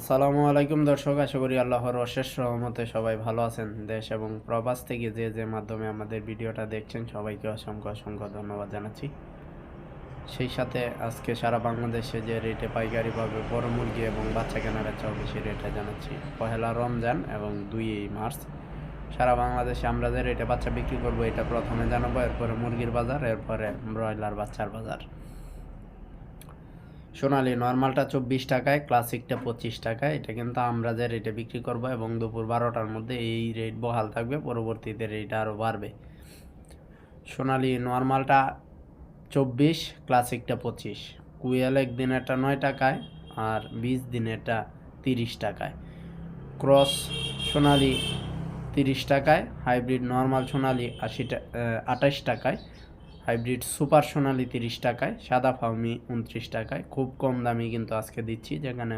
আসসালামু আলাইকুম দর্শক, আশা করি আল্লাহর অশেষ রহমতে সবাই ভালো আছেন। দেশ এবং প্রবাস থেকে যে যে মাধ্যমে আমাদের ভিডিওটা দেখছেন, সবাইকে অসংখ্য অসংখ্য ধন্যবাদ জানাচ্ছি। সেই সাথে আজকে সারা বাংলাদেশে যে রেটে পাইকারি পাবে, বড় মুরগি এবং বাচ্চা কেনার চাও বেশি রেটে জানাচ্ছি। পহেলা রমজান এবং দুই মার্চ। সারা বাংলাদেশে আমরা যে রেটে বাচ্চা বিক্রি করব, এটা প্রথমে জানাব, এরপরে মুরগির বাজার, এরপরে ব্রয়লার বাচ্চার বাজার। সোনালি, নর্মালটা চব্বিশ টাকায়, ক্লাসিকটা পঁচিশ টাকায়। এটা কিন্তু আমরা যে রেটে বিক্রি করব এবং দুপুর বারোটার মধ্যে এই রেট বহাল থাকবে, পরবর্তীতে রেট আরও বাড়বে। সোনালি, নর্মালটা চব্বিশ, ক্লাসিকটা পঁচিশ। কুয়েল একদিনেরটা নয় টাকায় আর বিশ দিনেরটা তিরিশ টাকায়। ক্রস সোনালি তিরিশ টাকায়, হাইব্রিড নর্মাল সোনালি আশি আঠাশ টাকায়। হাইব্রিড সুপার সোনালি তিরিশ টাকায়, সাদা ফাউমি উনত্রিশ টাকায়। খুব কম দামি কিন্তু আজকে দিচ্ছি, যেখানে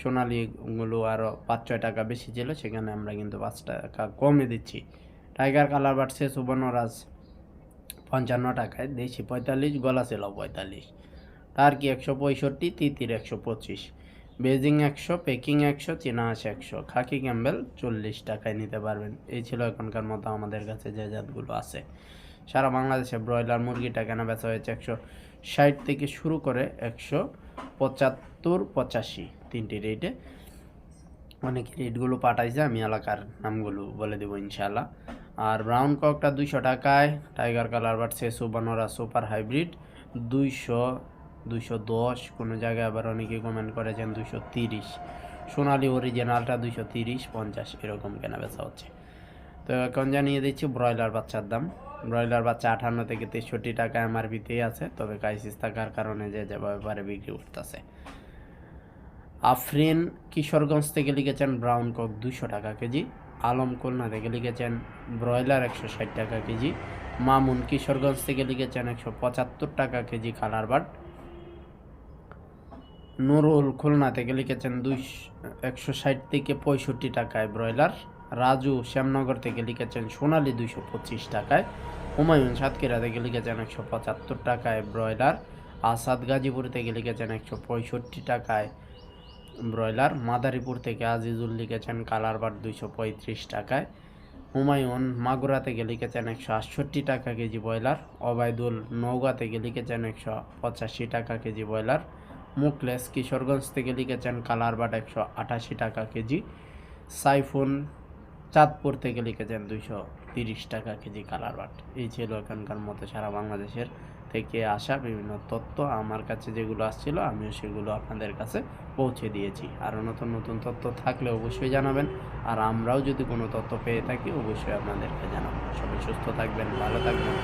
সোনালিগুলো আরও পাঁচ ছয় টাকা বেশি ছিল, সেখানে আমরা কিন্তু পাঁচ টাকা কমে দিচ্ছি। টাইগার কালার বাড়ছে সুবর্ণরাজ পঞ্চান্ন টাকায়, দেশি পঁয়তাল্লিশ, গলা ছিল পঁয়তাল্লিশ। টার্কি একশো পঁয়ষট্টি, তিতির একশো পঁচিশ। বেজিং একশো, পেকিং একশো চীনা হাঁস একশো, খাকি ক্যাম্বেল চল্লিশ টাকায় নিতে পারবেন। এই ছিল এখনকার মতো আমাদের কাছে যে জাতগুলো আছে। সারা বাংলাদেশে ব্রয়লার মুরগিটা কেনা বেচা হয়েছে একশো ষাট থেকে শুরু করে একশো পঁচাত্তর, পঁচাশি তিনটি রেটে। অনেক রেটগুলো পাঠাইছে, আমি এলাকার নামগুলো বলে দেবো ইনশাল্লাহ আর ব্রাউন ককটা দুইশো টাকায়, টাইগার কালার বাড়ছে সুবানোরা সুপার হাইব্রিড, দুইশো দুইশো দশ। কোনো জায়গায় আবার অনেকে কমেন্ট করেছেন দুইশো তিরিশ। সোনালি অরিজিনালটা দুইশো তিরিশ, পঞ্চাশ, এরকম কেনা বেচা হচ্ছে। তো এখন জানিয়ে দিচ্ছি ব্রয়লার বাচ্চার দাম। ব্রয়লার বাচ্চা আঠান্ন থেকে তেষট্টি টাকা এমআরপিতেই আছে, তবে ক্রাইসিস থাকার কারণে যে যেভাবে পারে বিক্রি করতেছে। আফরিন কিশোরগঞ্জ থেকে লিখেছেন ব্রাউন কক দুশো টাকা কেজি, আলম খুলনা থেকে লিখেছেন ব্রয়লার একশো ষাট টাকা কেজি, মামুন কিশোরগঞ্জ থেকে লিখেছেন একশো পঁচাত্তর টাকা KG colour but, Nurul Khulna থেকে লিখেছেন দুই একশো ষাট থেকে পঁয়ষট্টি টাকায় ব্রয়লার। রাজু শ্যামনগর থেকে লিখেছেন, সোনালি দুইশো পঁচিশ টাকায়, হুমায়ুন সাতক্ষীরা থেকে লিখেছেন একশো পঁচাত্তর টাকায় ব্রয়লার, আসাদ গাজীপুর থেকে লিখেছেন একশো পঁয়ষট্টি টাকায় ব্রয়লার, মাদারীপুর থেকে আজিজুল লিখেছেন কালার বাট দুইশো পঁয়ত্রিশ টাকায়, হুমায়ুন মাগুরা থেকে লিখেছেন একশো আটষট্টি টাকা কেজি ব্রয়লার, অবায়দুল নওগাঁ থেকে লিখেছেন একশো পঁচাশি টাকা কেজি ব্রয়লার মুকলেস কিশোরগঞ্জ থেকে লিখেছেন কালার বাট একশো আটাশি টাকা কেজি, সাইফুন চাঁদপুর থেকে লিখেছেন দুইশো তিরিশ টাকা কেজি কালার বাট। এই ছিল এখানকার মতো সারা বাংলাদেশের থেকে আসা বিভিন্ন তথ্য। আমার কাছে যেগুলো আসছিল, আমিও সেগুলো আপনাদের কাছে পৌঁছে দিয়েছি। আরও নতুন নতুন তথ্য থাকলে অবশ্যই জানাবেন। আর আমরাও যদি কোনো তথ্য পেয়ে থাকি, অবশ্যই আপনাদেরকে জানাব। সবাই সুস্থ থাকবেন, ভালো থাকবেন।